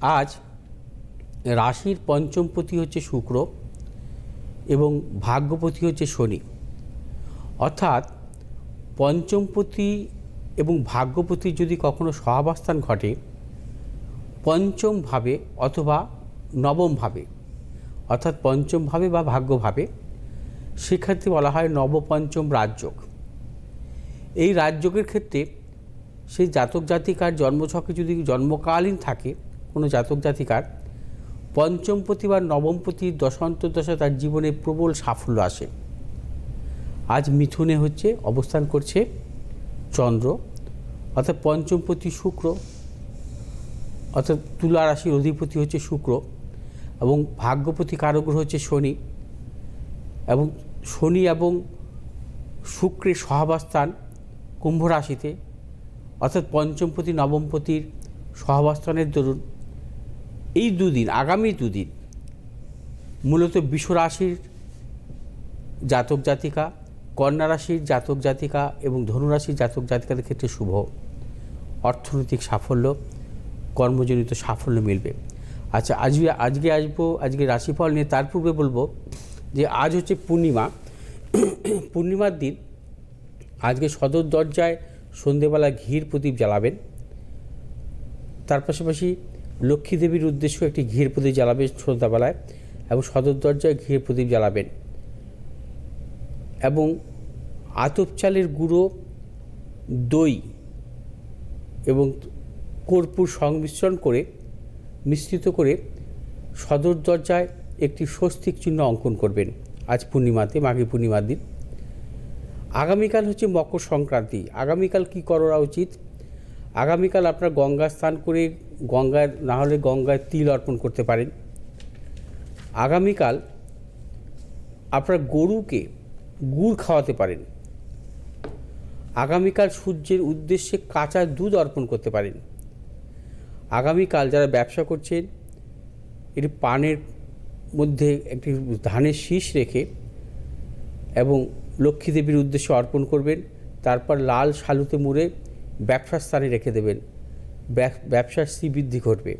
আজ রাশির পঞ্চমপতি হচ্ছে শুক্র এবং ভাগ্যপতি হচ্ছে শনি। অর্থাৎ পঞ্চমপতি এবং ভাগ্যপতির যদি কখনো সহাবস্থান ঘটে, পঞ্চম ভাবে অথবা নবম ভাবে, অর্থাৎ পঞ্চম ভাবে বা ভাগ্যভাবে সেক্ষেত্রে বলা হয় নবপঞ্চম রাজযোগ। এই রাজযোগের ক্ষেত্রে সেই জাতক জাতিকার জন্মছকে যদি জন্মকালীন থাকে, কোনো জাতক জাতিকার, পঞ্চমপতি বা নবমপতির দশান্তর্দশা তার জীবনে প্রবল সাফল্য আসে। আজ মিথুনে হচ্ছে, অবস্থান করছে চন্দ্র, অর্থাৎ পঞ্চমপতি শুক্র, অর্থাৎ তুলা রাশির অধিপতি হচ্ছে শুক্র এবং ভাগ্যপতি কারগ্রহ হচ্ছে শনি এবং শনি এবং শুক্রের সহাবস্থান কুম্ভ রাশিতে অর্থাৎ পঞ্চমপতি নবমপতির সহাবস্থানের দরুন এই দুদিন, আগামী দুদিন মূলত বিষ রাশির জাতক জাতিকা, কন্যা রাশির জাতক জাতিকা এবং ধনুরাশির জাতক জাতিকাদের ক্ষেত্রে শুভ অর্থনৈতিক সাফল্য, কর্মজনিত সাফল্য মিলবে। আচ্ছা আজকে আজকে আসব, আজকে রাশিফল নিয়ে তার পূর্বে বলব যে আজ হচ্ছে পূর্ণিমা। পূর্ণিমার দিন আজকে সদর দরজায় সন্ধেবেলা ঘির প্রদীপ জ্বালাবেন। তার পাশাপাশি লক্ষ্মী দেবীর উদ্দেশ্য একটি ঘির প্রদীপ জ্বালাবেন সন্ধ্যাবেলায় এবং সদর দরজায় ঘির প্রদীপ জ্বালাবেন। এবং আতপ চালের গুঁড়ো, দই এবং কর্পূর সংমিশ্রণ করে, মিশ্রিত করে সদর দরজায় একটি স্বস্তিক চিহ্ন অঙ্কন করবেন। আজ পূর্ণিমাতে, মাঘী পূর্ণিমার দিন। আগামীকাল হচ্ছে মকর সংক্রান্তি। আগামীকাল কী করা উচিত? আগামীকাল আপনার গঙ্গা স্নান করে গঙ্গায়, না হলে গঙ্গায় তিল অর্পণ করতে পারেন। আগামীকাল আপনার গরুকে গুড় খাওয়াতে পারেন। আগামীকাল সূর্যের উদ্দেশ্যে কাঁচা দুধ অর্পণ করতে পারেন। আগামীকাল যারা ব্যবসা করছেন, এটি পানের মধ্যে একটি ধানের শীষ রেখে এবং লক্ষ্মী দেবীর উদ্দেশ্যে অর্পণ করবেন, তারপর লাল শালুতে মুড়ে ব্যবসার স্থানে রেখে দেবেন। ব্যবসার শ্রী বৃদ্ধি ঘটবে।